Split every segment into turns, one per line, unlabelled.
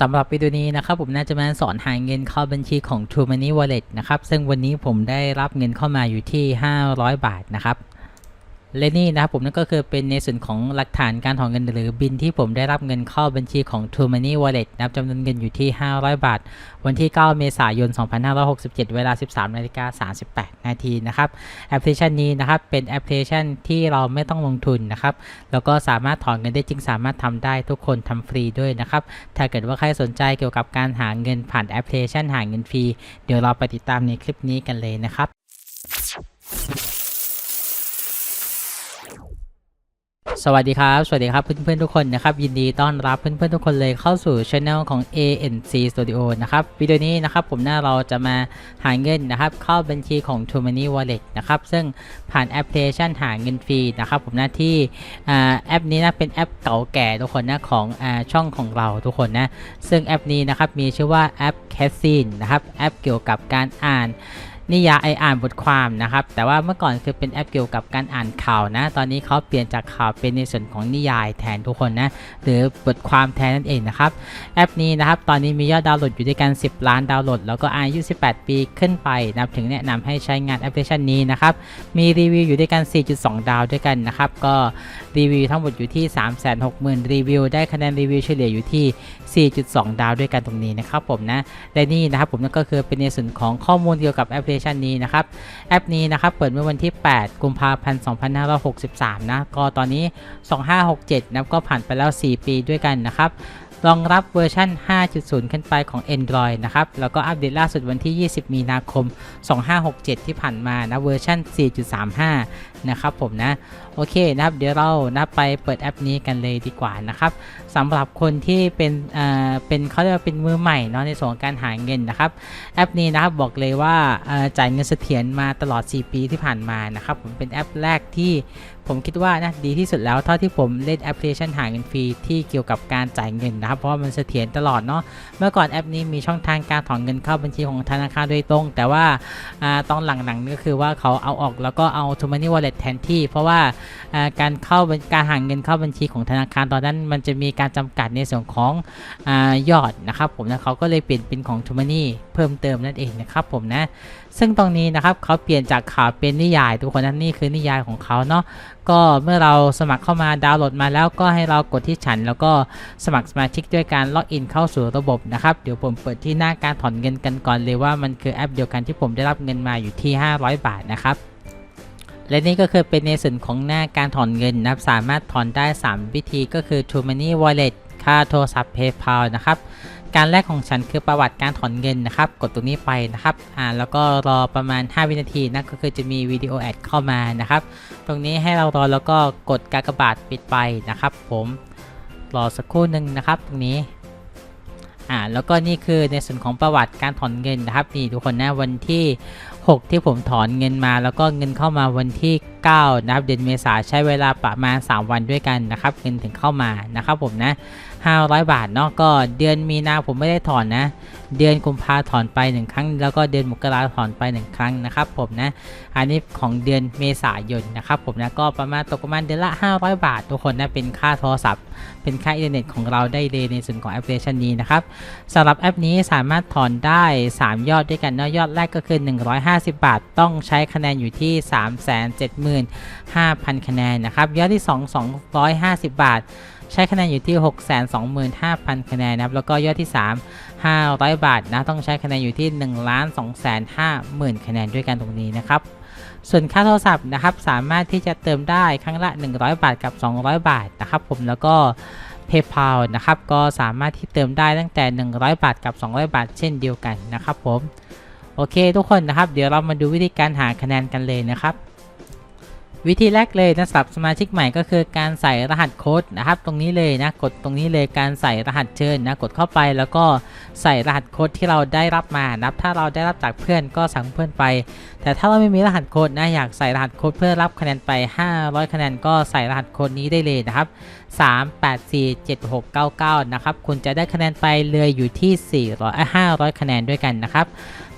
สำหรับวิดีโอนี้นะครับผมน่าจะมาสอนหาเงินเข้าบัญชีของ True Money Wallet นะครับ ซึ่งวันนี้ผมได้รับเงินเข้ามาอยู่ที่ 500 บาทนะครับ และนี่นะครับผมนั่นก็คือเป็นในส่วนของหลักฐานการถอนเงินหรือบินที่ผมได้รับเงินเข้าบัญชีของ True Money Wallet นะครับจำนวนเงินอยู่ที่ 500 บาท วันที่ 9 เมษายน 2567 เวลา 13นาฬิกา38 นาทีนะครับแอปพลิเคชันนี้นะครับเป็นแอปพลิเคชันที่เราไม่ต้องลงทุนนะครับแล้วก็สามารถถอนเงินได้จริงสามารถทำได้ทุกคนทำฟรีด้วยนะครับถ้าเกิดว่าใครสนใจเกี่ยวกับการหาเงินผ่านแอปพลิเคชันหาเงินฟรีเดี๋ยวเราไปติดตามในคลิปนี้กันเลยนะครับ สวัสดีครับ สวัสดีครับเพื่อนๆทุกคนนะครับ ยินดีต้อนรับเพื่อนๆทุกคนเลยเข้าสู่ช anel ของ ANC Studio นะครับวิดีโอนี้นะครับผมหน้าเราจะมาหาเงินนะครับ เข้าบัญชีของ True Money Wallet นะครับ ซึ่งผ่านแอปพลิเคชันหาเงินฟรีนะครับ ผมหน้าที่แอปนี้นะเป็นแอปเก่าแก่ทุกคนนะของอช่องของเราทุกคนนะซึ่งแอปนี้นะครับมีชื่อว่าแอป c a s s i n นะครับแอปเกี่ยวกับการอ่าน นิยายไออ่านบทความนะครับ แต่ว่าเมื่อก่อนคือเป็นแอปเกี่ยวกับการอ่านข่าวนะ ตอนนี้เขาเปลี่ยนจากข่าวเป็นในส่วนของนิยายแทนทุกคนนะ หรือบทความแทนนั่นเองนะครับ แอปนี้นะครับ ตอนนี้มียอดดาวน์โหลดอยู่ด้วยกัน 10 ล้านดาวน์โหลด แล้วก็อายุ 18 ปีขึ้นไปนับถึงแนะนำให้ใช้งานแอปพลิเคชันนี้นะครับ มีรีวิวอยู่ด้วยกัน 4.2 ดาวด้วยกันนะครับ ก็รีวิวทั้งหมดอยู่ที่ 360,000 รีวิว ได้คะแนนรีวิวเฉลี่ยอยู่ที่ 4.2 ดาวด้วยกันตรงนี้นะครับผมนะ และนี่นะครับผมนั่นก็คือเป็นในส่วนของข้อมูลเกี่ยวกับแอปพลิชันนี้นะครับ แอปนี้นะครับ เปิดเมื่อวันที่ 8 กุมภาพันธ์ 2563 นะ ก็ตอนนี้ 2567นะก็ผ่านไปแล้ว 4 ปีด้วยกันนะครับ รองรับเวอร์ชัน 5.0 ขึ้นไปของ Android นะครับ แล้วก็อัปเดตล่าสุดวันที่ 20 มีนาคม 2567 ที่ผ่านมานะเวอร์ชัน4.35 นะครับผมนะ โอเคนะครับ เดี๋ยวเรานะไปเปิดแอปนี้กันเลยดีกว่านะครับสำหรับคนที่เป็นเอ่าเป็นเขาเรียกว่าเป็นมือใหม่เนาะในส่วนของการหาเงินนะครับ แอปนี้นะครับบอกเลยว่าเอ่อจ่ายเงินเสถียรมาตลอด 4 ปีที่ผ่านมานะครับผมเป็นแอปแรกที่ ผมคิดว่านะดีที่สุดแล้วเท่าที่ผมเล่นแอปพลิเคชันหาเงินฟรีที่เกี่ยวกับการจ่ายเงินนะครับเพราะว่ามันเสถียรตลอดเนาะเมื่อก่อนแอปนี้มีช่องทางการถอนเงินเข้าบัญชีของธนาคารโดยตรง แต่ว่าอ่าตอนหลังๆนี่ก็คือว่าเขาเอาออกแล้วก็เอา t o Money Wallet แทนที่ เพราะว่าการเข้าการหาเงินเข้าบัญชีของธนาคารตอนนั้น มันจะมีการจำกัดในส่วนของอยอดนะครับผมนะเขาก็เลยเปลี่ยนเป็นของ t o Money เพิ่มเติมนั่นเองนะครับผมนะซึ่งตรงนี้นะครับเขาเปลี่ยนจากข่าวเป็นนิยาย ทุกคนนั่นนี่คือนิยายของเขาเนาะ ก็เมื่อเราสมัครเข้ามาดาวน์โหลดมาแล้วก็ให้เรากดที่ฉัน แล้วก็สมัครสมาชิกด้วยการล็อกอินเข้าสู่ระบบนะครับ เดี๋ยวผมเปิดที่หน้าการถอนเงินกันก่อนเลยว่ามันคือแอปเดียวกันที่ผมได้รับเงินมาอยู่ที่ 500 บาทนะครับและนี่ก็คือเป็นในส่วนของหน้าการถอนเงินนะครับ สามารถถอนได้ 3 วิธีก็คือ True Money Wallet ค่าโทรศัพท์ PayPal นะครับ การแรกของฉันคือประวัติการถอนเงินนะครับ กดตรงนี้ไปนะครับอ่าแล้วก็รอประมาณ 5 วินาทีนะก็คือจะมีวิดีโอแอดเข้ามานะครับ ตรงนี้ให้เรารอแล้วก็กดกากบาทปิดไปนะครับ ผมรอสักครู่หนึ่งนะครับ ตรงนี้อ่าแล้วก็นี่คือในส่วนของประวัติการถอนเงินนะครับนี่ทุกคนนะวันที่ 6 ที่ผมถอนเงินมา แล้วก็เงินเข้ามาวันที่ 9 นะครับเดือนเมษาใช้เวลาประมาณ 3 วันด้วยกันนะครับเงินถึงเข้ามานะครับผมนะ 500 บาทเนาะก็เดือนมีนาผมไม่ได้ถอนนะ เดือนกุมภาถอนไป 1 ครั้ง แล้วก็เดือนมกราถอนไป 1 ครั้งนะครับผมนะอันนี้ของเดือนเมษายนนะครับผมนะก็ประมาณตกประมาณเดือนละ 500 บาท ทุกคนนะเป็นค่าโทรศัพท์ เป็นค่าอินเทอร์เน็ตของเราได้เลยในส่วนของแอปพลิเคชันนี้นะครับสำหรับแอปนี้สามารถถอนได้ 3 ยอดด้วยกันเนาะยอดแรกก็คือ 150 50 บาท ต้องใช้คะแนนอยู่ที่ 375,000 คะแนนนะครับยอดที่ 2 250 บาท ใช้คะแนนอยู่ที่ 625,000 คะแนนนะครับแล้วก็ยอดที่ 3 500 บาทนะต้องใช้คะแนนอยู่ที่ 1 2 5 0 0 0 0 คะแนนด้วยกันตรงนี้นะครับส่วนค่าโทรศัพท์นะครับสามารถที่จะเติมได้ครั้งละ 100 บาทกับ 200 บาทนะครับผมแล้วก็ PayPal นะครับก็สามารถที่เติมได้ตั้งแต่ 100 บาทกับ 200 บาท เช่นเดียวกันนะครับผม โอเคทุกคนนะครับ เดี๋ยวเรามาดูวิธีการหาคะแนนกันเลยนะครับ วิธีแรกเลยนะสำหรับสมาชิกใหม่ก็คือการใส่รหัสโค้ดนะครับ ตรงนี้เลยนะกดตรงนี้เลยการใส่รหัสเชิญนะกดเข้าไปแล้วก็ใส่รหัสโค้ดที่เราได้รับมานับถ้าเราได้รับจากเพื่อนก็สั่งเพื่อนไป แต่ถ้าเราไม่มีรหัสโค้ดนะอยากใส่รหัสโค้ดเพื่อรับคะแนนไป 500 คะแนนก็ใส่รหัสโค้ดนี้ได้เลยนะครับ 3847699นะครับคุณจะได้คะแนนไปเลยอยู่ที่400เอ้ย500 คะแนนด้วยกันนะครับ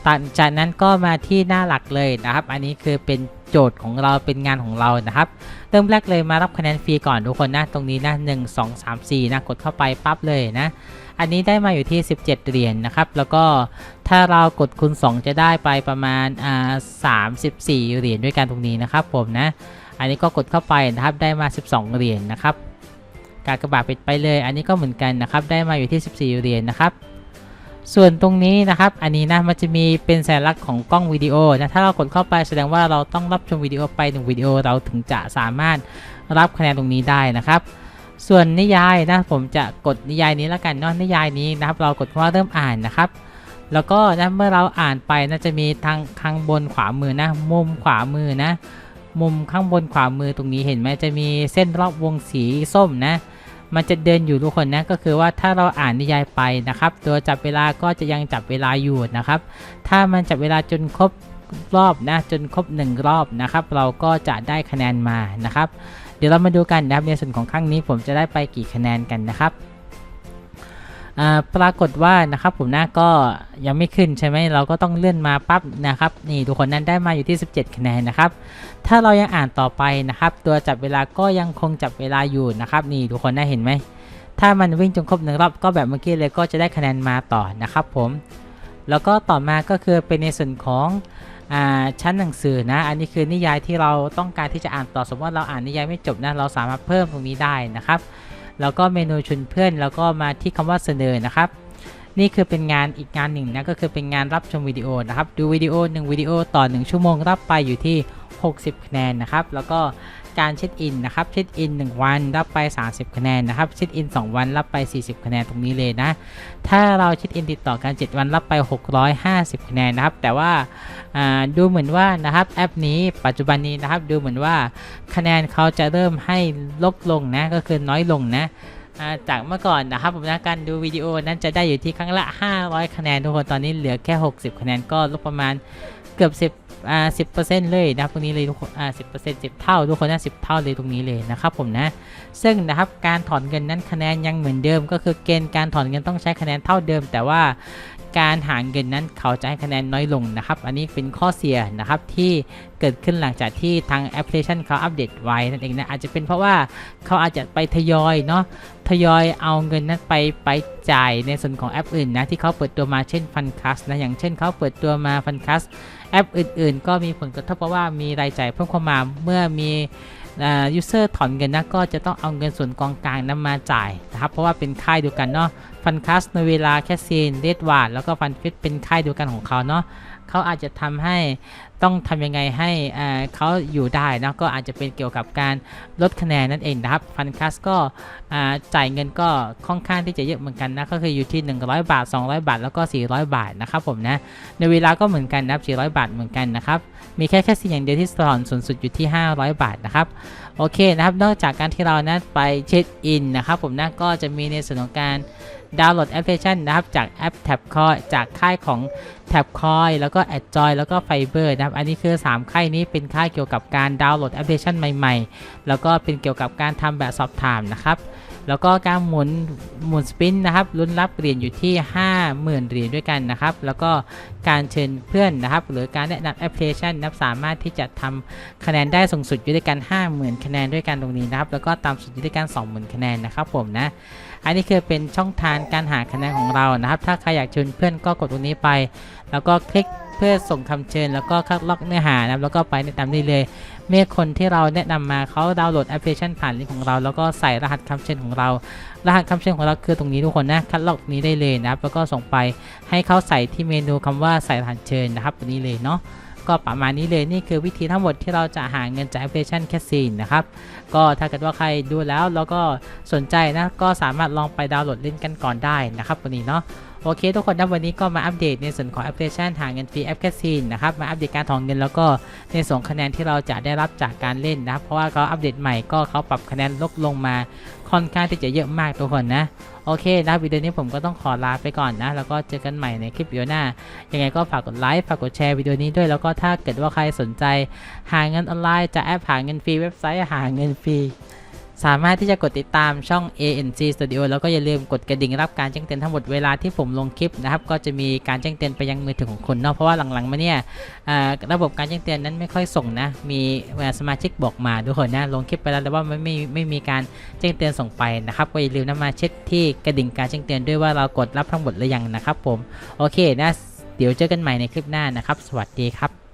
ต่างจากนั้นก็มาที่หน้าหลักเลยนะครับ อันนี้คือเป็นโจทย์ของเราเป็นงานของเรานะครับเริ่มแรกเลยมารับคะแนนฟรีก่อนทุกคนนะตรงนี้นะ1 2 3 4นะกดเข้าไปปั๊บเลยนะ อันนี้ได้มาอยู่ที่ 17 เหรียญนนะครับ แล้วก็ถ้าเรากดคูณ2 จะได้ไปประมาณอ่า34เหรียญด้วยกันตรงนี้นะครับผมนะ อันนี้ก็กดเข้าไปนะครับได้มา 12 เหรียญนะครับ การกระบาดปิดไปเลย อันนี้ก็เหมือนกันนะครับได้มาอยู่ที่ 14 เหรียญนะครับ ส่วนตรงนี้นะครับ อันนี้นะมันจะมีเป็นสัญลักษณ์ของกล้องวิดีโอนะถ้าเรากดเข้าไปแสดงว่าเราต้องรับชมวิดีโอไปหนึ่งวิดีโอเราถึงจะสามารถรับคะแนนตรงนี้ได้นะครับ ส่วนนิยายนะผมจะกดนิยายนี้แล้วกันเนาะนิยายนี้นะครับ เรากดว่าเริ่มอ่านนะครับ แล้วก็นะเมื่อเราอ่านไปนะจะมีทางข้างบนขวามือนะ มุมขวามือนะ มุมข้างบนขวามือตรงนี้เห็นไหมจะมีเส้นรอบวงสีส้มนะ มันจะเดินอยู่ทุกคนนะก็คือว่าถ้าเราอ่านนิยายไปนะครับ ตัวจับเวลาก็จะยังจับเวลาอยู่นะครับ ถ้ามันจับเวลาจนครบรอบนะจนครบ 1 รอบนะครับ เราก็จะได้คะแนนมานะครับ เดี๋ยวเรามาดูกันนะครับในส่วนของข้างนี้ผมจะได้ไปกี่คะแนนกันนะครับ ปรากฏว่านะครับผมหนะก็ยังไม่ขึ้นใช่ไหมเราก็ต้องเลื่อนมาปั๊บนะครับ นี่ทุกคนนั้นได้มาอยู่ที่ 17 คะแนนนะครับ ถ้าเรายังอ่านต่อไปนะครับ ตัวจับเวลาก็ยังคงจับเวลาอยู่นะครับ นี่ทุกคนได้เห็นไหมถ้ามันวิ่งจนครบหนึ่งรอบก็แบบเมื่อกี้เลยก็จะได้คะแนนมาต่อนะครับผมแล้วก็ต่อมาก็คือเป็นในส่วนของอาชั้นหนังสือนะ อันนี้คือนิยายที่เราต้องการที่จะอ่านต่อสมมติว่าเราอ่านนิยายไม่จบนะเราสามารถเพิ่มตรงนี้ได้นะครับ แล้วก็เมนูชวนเพื่อน แล้วก็มาที่คำว่าเสนอนะครับ นี่คือเป็นงานอีกงานหนึ่งนะก็คือเป็นงานรับชมวิดีโอนะครับ ดูวิดีโอ1วิดีโอต่อ 1 ชั่วโมงรับไปอยู่ที่ 60 คะแนนนะครับ แล้วก็การเช็ดอินนะครับ เช็ดอิน 1 วันรับไป 30 คะแนนนะครับ เช็ดอิน 2 วันรับไป 40 คะแนนตรงนี้เลยนะ ถ้าเราเช็ดอินติดต่อกัน 7 วันรับไป 650 คะแนนนะครับ แต่ว่าดูเหมือนว่านะครับแอปนี้ปัจจุบันนี้นะครับดูเหมือนว่าคะแนนเขาจะเริ่มให้ลดลงนะ ก็คือน้อยลงนะจากเมื่อก่อนนะครับผมนะการดูวิดีโอนั้นจะได้อยู่ที่ครั้งละ 500 คะแนนทุกคนตอนนี้เหลือแค่ 60 คะแนนก็ลดประมาณเกือบ 10 อ่า10%เลยนะครับตรงนี้เลยทุกคนอ่า10% 10เท่าทุกคนนะ10เท่าเลยตรงนี้เลยนะครับผมนะ ซึ่งนะครับการถอนเงินนั้นคะแนนยังเหมือนเดิม ก็คือเกณฑ์การถอนเงินต้องใช้คะแนนเท่าเดิม แต่ว่าการหาเงินนั้นเขาจะให้คะแนนน้อยลงนะครับ อันนี้เป็นข้อเสียนะครับที่เกิดขึ้นหลังจากที่ทางแอปพลิเคชันเขาอัปเดตไว้นั่นเองนะอาจจะเป็นเพราะว่าเขาอาจจะไปทยอยเนาะทยอยเอาเงินนั้นไปไปจ่ายในส่วนของแอปอื่นนะที่เขาเปิดตัวมาเช่นฟันคัสนะอย่างเช่นเขาเปิดตัวมาฟันคัส แอปอื่นๆ ก็มีผลกระทบเพราะว่ามีรายจ่ายเพิ่มเข้ามาเมื่อมียูเซอร์ถอนเงินนะก็จะต้องเอาเงินส่วนกองกลางนำมาจ่ายนะครับเพราะว่าเป็นค่ายเดียวกันเนาะฟันคัสในเวลาแคสซีนเรดวาดแล้วก็ฟันฟิตเป็นค่ายเดียวกันของเขาเนาะ เขาอาจจะทำให้ต้องทำยังไงให้เขาอยู่ได้นะก็อาจจะเป็นเกี่ยวกับการลดคะแนนนั่นเองนะครับฟันคัสก็จ่ายเงินก็ค่อนข้างที่จะเยอะเหมือนกันนะก็คืออยู่ที่ 100 บาท 200 บาท แล้วก็ 400 บาทนะครับผมนะในเวลาก็เหมือนกันนะครับ400 บาทเหมือนกันนะครับมีแค่แค่สิ่งอย่างเดียวที่สอนสูงสุดอยู่ที่ 500 บาทนะครับโอเคนะครับนอกจากการที่เรานะไปเช็คอินนะครับผมนะก็จะมีในส่วนของการ ดาวน์โหลดแอปพลิเคชันนะครับจากแอป t a b c o i จากค่ายของ t a b c o i แล้วก็ a d j o y แล้วก็ Fiber นะครับ อันนี้คือ 3 ค่ายนี้เป็นค่ายเกี่ยวกับการดาวน์โหลดแอปพลิเคชันใหม่ๆ แล้วก็เป็นเกี่ยวกับการทำแบบสอบถามนะครับแล้วก็การหมุนหมุนสปินนะครับลุ้นรับเหรียญอยู่ที่ 50,000เหรียญด้วยกันนะครับ แล้วก็การเชิญเพื่อนนะครับ หรือการแนะนำแอปพลิเคชันนะครับสามารถที่จะทำคะแนนได้สูงสุดอยู่ด้วยกัน 50,000 คะแนนด้วยกันตรงนี้นะครับ แล้วก็ต่ำสุดอยู่ด้วยกัน 20,000 คะแนนนะครับผมนะ อันนี้คือเป็นช่องทางการหาคะแนนของเรานะครับ ถ้าใครอยากเชิญเพื่อนก็กดตรงนี้ไป แล้วก็คลิกเพื่อส่งคำเชิญ แล้วก็คัดลอกเนื้อหานะครับแล้วก็ไปในตามนี้เลย เมื่อคนที่เราแนะนำมาเขาดาวน์โหลดแอปพลิเคชันผ่านลิงก์ของเรา แล้วก็ใส่รหัสคำเชิญของเรา รหัสคำเชิญของเราคือตรงนี้ทุกคนนะคัดลอกนี้ได้เลยนะครับ แล้วก็ส่งไปให้เขาใส่ที่เมนูคำว่าใส่รหัสเชิญนะครับตรงนี้เลยเนาะ ก็ประมาณนี้เลยนี่คือวิธีทั้งหมดที่เราจะหาเงินจากแอปพลิเคชันแคสซีนนะครับก็ถ้าเกิดว่าใครดูแล้วแล้วก็สนใจนะก็สามารถลองไปดาวน์โหลดเล่นกันก่อนได้นะครับวันนี้เนาะ โอเค ทุกคนนะวันนี้ก็มาอัปเดตในส่วนของแอปพลิเคชันหาเงินฟรีแอปแคสซีนนะครับมาอัปเดตการถอนเงินแล้วก็ในส่วนคะแนนที่เราจะได้รับจากการเล่นนะครับเพราะว่าเขาอัปเดตใหม่ก็เขาปรับคะแนนลดลงมาค่อนข้างที่จะเยอะมากทุกคนนะโอเคนะวิดีโอนี้ผมก็ต้องขอลาไปก่อนนะ แล้วก็เจอกันใหม่ในคลิปวิดีโอหน้า ยังไงก็ฝากกดไลค์ ฝากกดแชร์วิดีโอนี้ด้วย แล้วก็ถ้าเกิดว่าใครสนใจ หาเงินออนไลน์จากแอปหาเงินฟรีเว็บไซต์หาเงินฟรี สามารถที่จะกดติดตามช่อง ANC Studio แล้วก็อย่าลืมกดกระดิ่งรับการแจ้งเตือนทั้งหมดเวลาที่ผมลงคลิปนะครับ ก็จะมีการแจ้งเตือนไปยังมือถือของคุณเนาะเพราะว่าหลังๆมาเนี่ยระบบการแจ้งเตือนนั้นไม่ค่อยส่งนะ มีสมาชิกบอกมาทุกคนนะลงคลิปไปแล้วแต่ว่าไม่ไม่ไม่มีการแจ้งเตือนส่งไปนะครับก็อย่าลืมนำมาเช็คที่กระดิ่งการแจ้งเตือนด้วยว่าเรากดรับทั้งหมดหรือยังนะครับผมโอเคนะเดี๋ยวเจอกันใหม่ในคลิปหน้านะครับ สวัสดีครับ